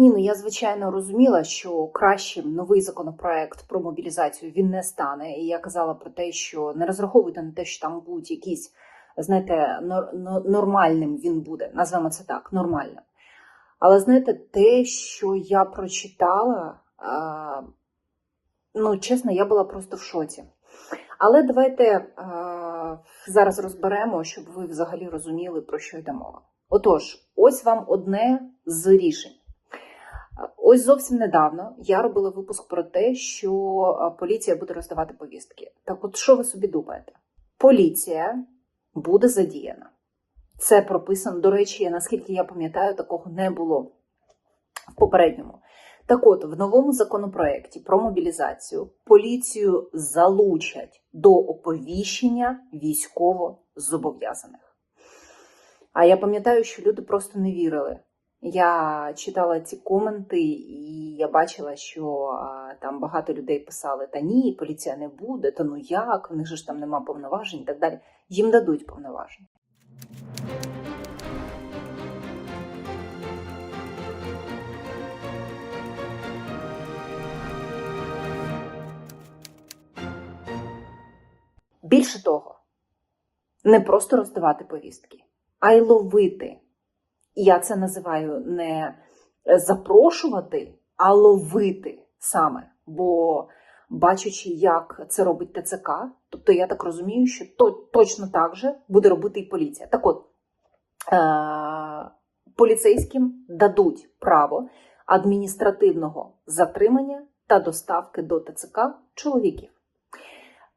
Ні, ну я звичайно розуміла, що кращим новий законопроект про мобілізацію він не стане. І я казала про те, що не розраховуйте на те, що там будуть якісь, знаєте, нор- нор- нормальним він буде. Назвемо це так, нормальним. Але знаєте, те, що я прочитала, ну чесно, я була просто в шоці. Але давайте зараз розберемо, щоб ви взагалі розуміли, про що йде мова. Отож, ось вам одне з рішень. Ось зовсім недавно я робила випуск про те, що поліція буде роздавати повістки. Так, от що ви собі думаєте? Поліція буде задіяна. Це прописано. До речі, наскільки я пам'ятаю, такого не було в попередньому. Так от, в новому законопроекті про мобілізацію поліцію залучать до оповіщення військово-зобов'язаних. А я пам'ятаю, що люди просто не вірили. Я читала ці коменти, і я бачила, що там багато людей писали: та ні, поліція не буде, та ну як, в них же ж там нема повноважень і так далі. Їм дадуть повноваження. Більше того, не просто роздавати повістки, а й ловити. Я це називаю не запрошувати, а ловити саме. Бо бачачи, як це робить ТЦК, тобто я так розумію, що то, точно так же буде робити і поліція. Так от, е- поліцейським дадуть право адміністративного затримання та доставки до ТЦК чоловіків.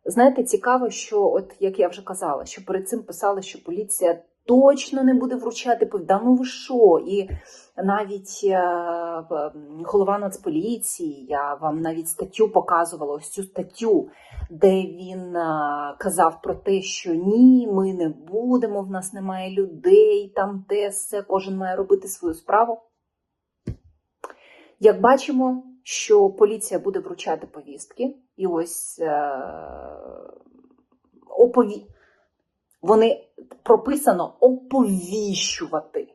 Знаєте, цікаво, що, от як я вже казала, що перед цим писали, що поліція точно не буде вручати Да ну ви що? І навіть е, голова Нацполіції, я вам навіть статтю показувала, ось цю статтю, де він е, казав про те, що ні, ми не будемо, в нас немає людей, там те все, кожен має робити свою справу. Як бачимо, що поліція буде вручати повістки, і ось е, опові... вони прописано оповіщувати.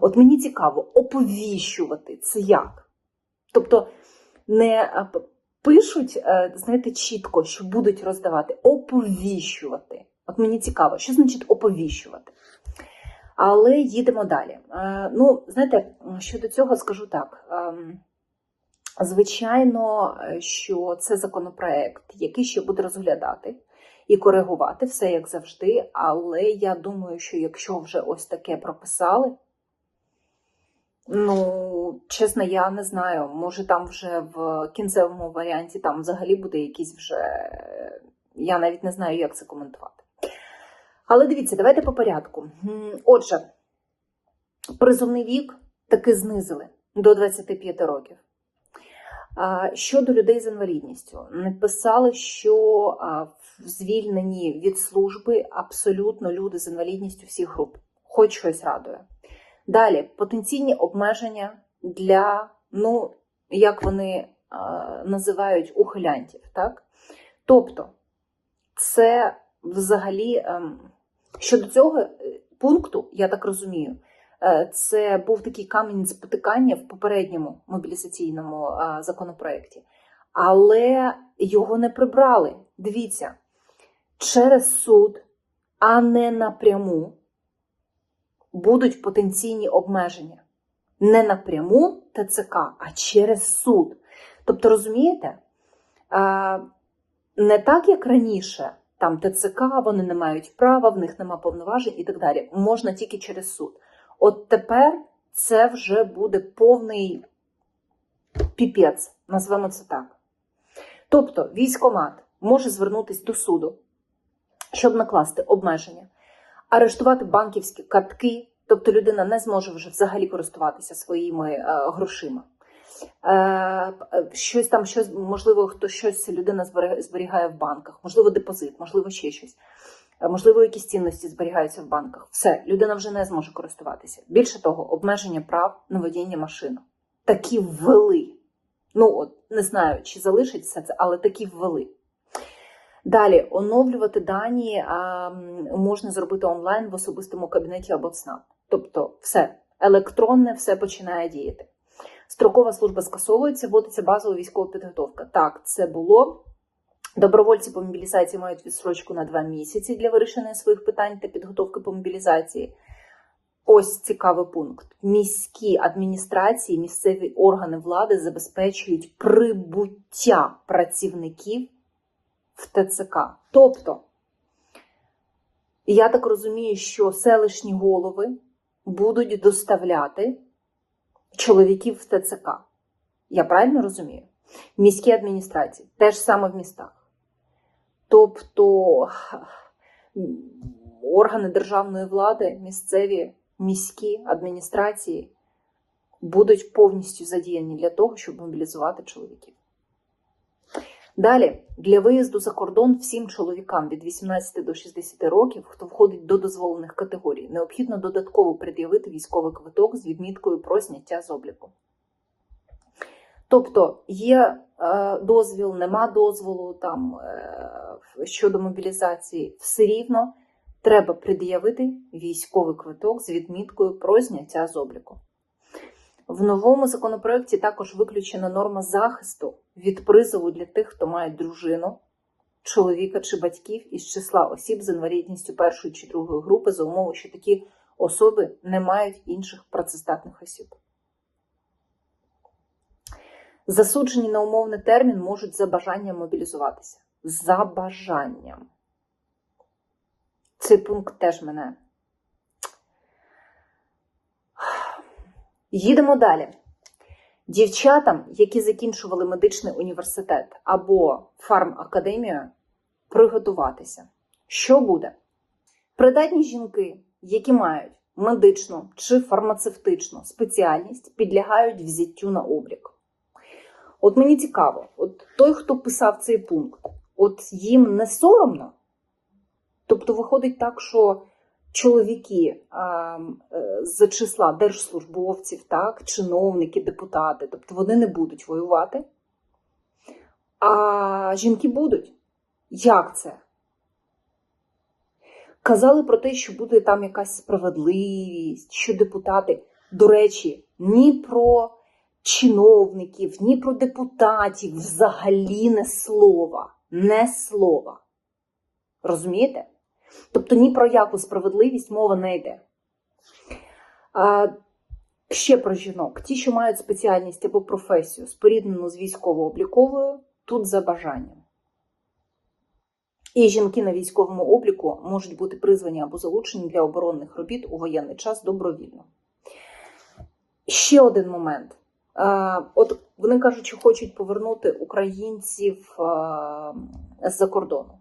От мені цікаво, оповіщувати це як? Тобто не е, пишуть, е, знаєте, чітко, що будуть роздавати, оповіщувати. От мені цікаво, що значить оповіщувати? Але їдемо далі. Е, Ну, знаєте, щодо цього скажу так. Ем, Звичайно, що це законопроект, який ще буде розглядати і коригувати все як завжди. Але я думаю, що якщо вже ось таке прописали, ну, чесно, я не знаю, може там вже в кінцевому варіанті там взагалі буде якийсь вже. Я навіть не знаю, як це коментувати. Але дивіться, давайте по порядку. Отже, призовний вік таки знизили до 25 років. Щодо людей з інвалідністю, написали, що звільнені від служби абсолютно люди з інвалідністю всіх груп. Хоч щось радує. Далі потенційні обмеження для, ну, як вони а, називають ухилянтів. Так? Тобто, це взагалі ем, щодо цього е, пункту, я так розумію, Е, Це був такий камінь спотикання в попередньому мобілізаційному е, законопроекті, але його не прибрали. Дивіться, через суд, а не напряму будуть потенційні обмеження. Не напряму ТЦК, а через суд. Тобто, розумієте, не так, як раніше, там ТЦК, вони не мають права, в них нема повноважень і так далі. Можна тільки через суд. От тепер це вже буде повний піпець, назвемо це так. Тобто військомат може звернутися до суду, щоб накласти обмеження, арештувати банківські картки, тобто людина не зможе вже взагалі користуватися своїми е, грошима. Е, е, щось там, щось, можливо, хто щось людина зберігає в банках, можливо, депозит, можливо, ще щось. Можливо, якісь цінності зберігаються в банках. Все, людина вже не зможе користуватися. Більше того, обмеження прав на водіння машини. Такі ввели. Ну, от не знаю, чи залишиться це, але такі ввели. Далі оновлювати дані а, можна зробити онлайн в особистому кабінеті або в СНАП. Тобто, все електронне, все починає діяти. Строкова служба скасовується, вводиться базова військова підготовка. Так, це було. Добровольці по мобілізації мають відсрочку на два місяці для вирішення своїх питань та підготовки по мобілізації. Ось цікавий пункт. Міські адміністрації, місцеві органи влади забезпечують прибуття працівників в ТЦК. Тобто, я так розумію, що селищні голови будуть доставляти чоловіків в ТЦК. Я правильно розумію? Міські адміністрації, теж саме в містах. Тобто органи державної влади, місцеві міські адміністрації будуть повністю задіяні для того, щоб мобілізувати чоловіків. Далі, для виїзду за кордон всім чоловікам від 18 до 60 років, хто входить до дозволених категорій, необхідно додатково пред'явити військовий квиток з відміткою про зняття з обліку. Тобто є е, дозвіл, нема дозволу там е, щодо мобілізації, все рівно треба пред'явити військовий квиток з відміткою про зняття з обліку. В новому законопроекті також виключена норма захисту від призову для тих, хто має дружину, чоловіка чи батьків із числа осіб з інвалідністю першої чи другої групи за умови, що такі особи не мають інших працездатних осіб. Засуджені на умовний термін можуть за бажанням мобілізуватися. За бажанням. Цей пункт теж мене. Їдемо далі. Дівчатам, які закінчували медичний університет або фармакадемію, приготуватися. Що буде? Придатні жінки, які мають медичну чи фармацевтичну спеціальність, підлягають взяттю на облік. От мені цікаво, от той, хто писав цей пункт, от їм не соромно? Тобто виходить так, що чоловіки е, з числа держслужбовців, так, чиновники, депутати, тобто вони не будуть воювати, а жінки будуть. Як це? Казали про те, що буде там якась справедливість, що депутати, до речі, ні про чиновників, ні про депутатів взагалі не слова. Не слова. Розумієте? Тобто ні про яку справедливість мова не йде. А, ще про жінок. Ті, що мають спеціальність або професію, споріднену з військово-обліковою, тут за бажанням. І жінки на військовому обліку можуть бути призвані або залучені для оборонних робіт у воєнний час добровільно. Ще один момент. От вони кажуть, що хочуть повернути українців з-за кордону.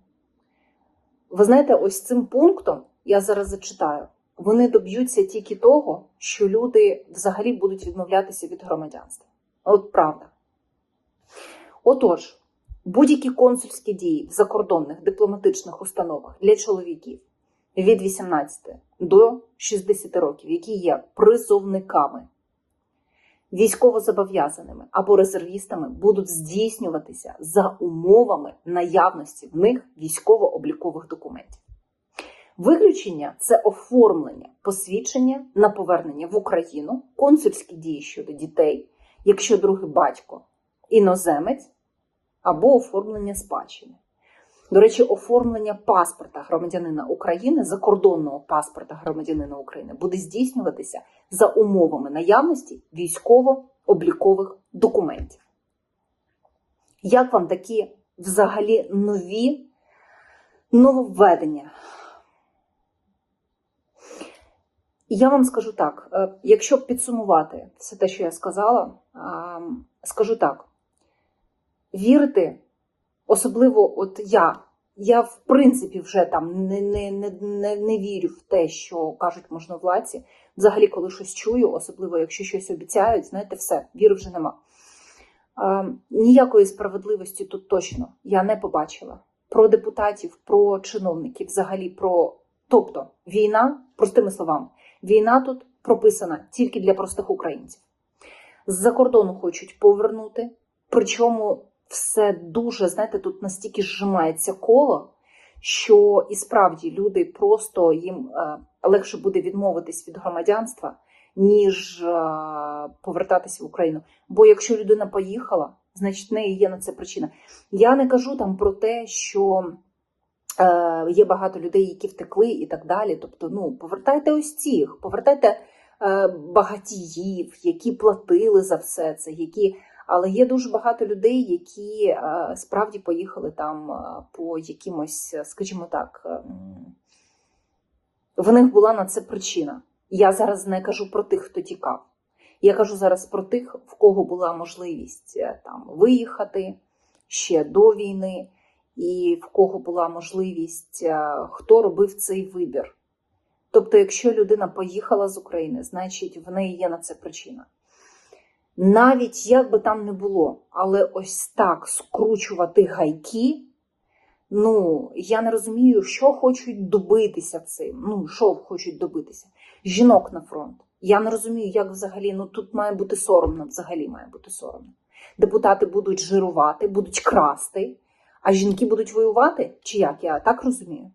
Ви знаєте, ось цим пунктом я зараз зачитаю. Вони доб'ються тільки того, що люди взагалі будуть відмовлятися від громадянства. От правда. Отож, будь-які консульські дії в закордонних дипломатичних установах для чоловіків від 18 до 60 років, які є призовниками, військовозобов'язаними або резервістами, будуть здійснюватися за умовами наявності в них військово-облікових документів. Виключення це оформлення посвідчення на повернення в Україну, консульські дії щодо дітей, якщо другий батько іноземець, або оформлення спадщини. До речі, оформлення паспорта громадянина України, закордонного паспорта громадянина України, буде здійснюватися за умовами наявності військово-облікових документів. Як вам такі взагалі нові нововведення? Я вам скажу так: е, якщо підсумувати все те, що я сказала, скажу так: вірити, особливо, от я, я в принципі вже там не, не, не, не, не вірю в те, що кажуть можновладці. Взагалі, коли щось чую, особливо якщо щось обіцяють, знаєте, все, віри вже нема. Ніякої справедливості тут точно я не побачила. Про депутатів, про чиновників, взагалі про. Тобто війна, простими словами, війна тут прописана тільки для простих українців. З-за кордону хочуть повернути, причому все дуже, знаєте, тут настільки зжимається коло, що і справді люди просто їм е, легше буде відмовитись від громадянства, ніж е, повертатися в Україну. Бо якщо людина поїхала, значить в неї є на це причина. Я не кажу там про те, що е, є багато людей, які втекли і так далі. Тобто, ну, повертайте ось цих, повертайте багатіїв, які платили за все це, які. Але є дуже багато людей, які е, справді поїхали там е, по якимось, е, скажімо так, е, в них була на це причина. Я зараз не кажу про тих, хто тікав. Я кажу зараз про тих, в кого була можливість там виїхати ще до війни, і в кого була можливість, хто робив цей вибір. Тобто, якщо людина поїхала з України, значить в неї є на це причина. Навіть як би там не було, але ось так скручувати гайки. Ну, я не розумію, що хочуть добитися цим. Ну, що хочуть добитися? Жінок на фронт. Я не розумію, як взагалі, ну тут має бути соромно, взагалі має бути соромно. Депутати будуть жирувати, будуть красти, а жінки будуть воювати? Чи як? Я так розумію?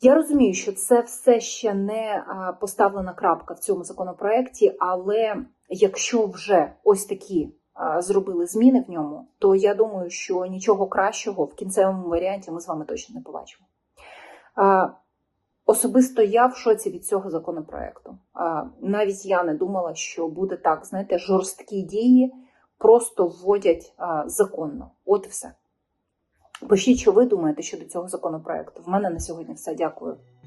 Я розумію, що це все ще не поставлена крапка в цьому законопроекті, але якщо вже ось такі зробили зміни в ньому, то я думаю, що нічого кращого в кінцевому варіанті ми з вами точно не побачимо. Особисто я в шоці від цього законопроекту. Навіть я не думала, що буде так, знаєте, жорсткі дії просто вводять законно. От і все. Пишіть, що ви думаєте щодо цього законопроекту. В мене на сьогодні все. Дякую.